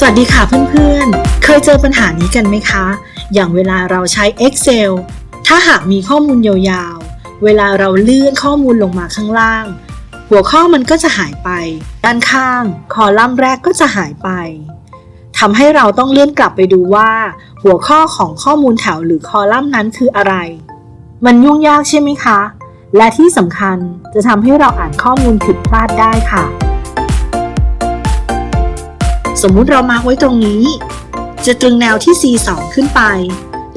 สวัสดีค่ะเพื่อนๆ เคยเจอปัญหานี้กันไหมคะ อย่างเวลาเราใช้ Excel ถ้าหากมีข้อมูลยาวๆ เวลาเราเลื่อนข้อมูลลงมาข้างล่าง หัวข้อมันก็จะหายไป ด้านข้าง คอลัมน์แรกก็จะหายไปทำให้เราต้องเลื่อนกลับไปดูว่า หัวข้อของข้อมูลแถวหรือคอลัมน์นั้นคืออะไร มันยุ่งยากใช่ไหมคะ และที่สำคัญจะทำให้เราอ่านข้อมูลผิดพลาดได้ค่ะ สมมุติเรามาร์กไว้ตรงนี้ จะตรึงแนวที่ C2 ขึ้นไป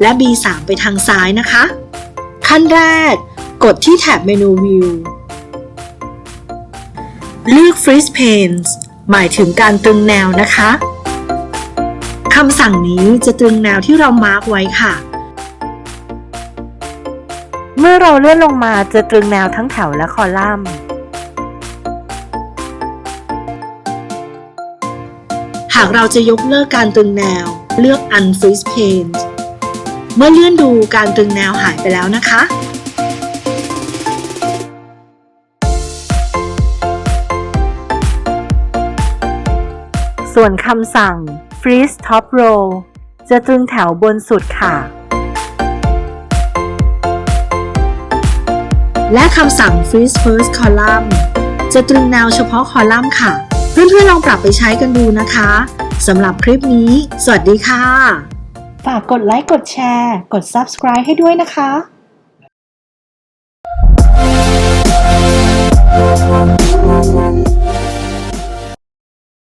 และ B3 ไปทางซ้ายนะคะ ขั้นแรก กดที่แท็บเมนู View เลือก Freeze Panes หมายถึงการตรึงแนวนะคะคำสั่งนี้จะตรึงแนวที่เรามาร์กไว้ค่ะ เมื่อเราเลื่อนลงมาจะตรึงแนวทั้งแถวและคอลัมน์ากเราจะยกเลิกการตึงแนว เลือก Unfreeze Panes เมื่อเลื่อนดูการตึงแนวหายไปแล้วนะคะ ส่วนคำสั่ง freeze top row จะตึงแถวบนสุดค่ะ และคำสั่ง Freeze First Column จะตึงแนวเฉพาะคอลัมน์ค่ะ เพื่อนๆลองปรับไปใช้กันดูนะคะสำหรับคลิปนี้ สวัสดีค่ะ ฝากกดไลค์กดแชร์ กด Subscribe ให้ด้วยนะคะ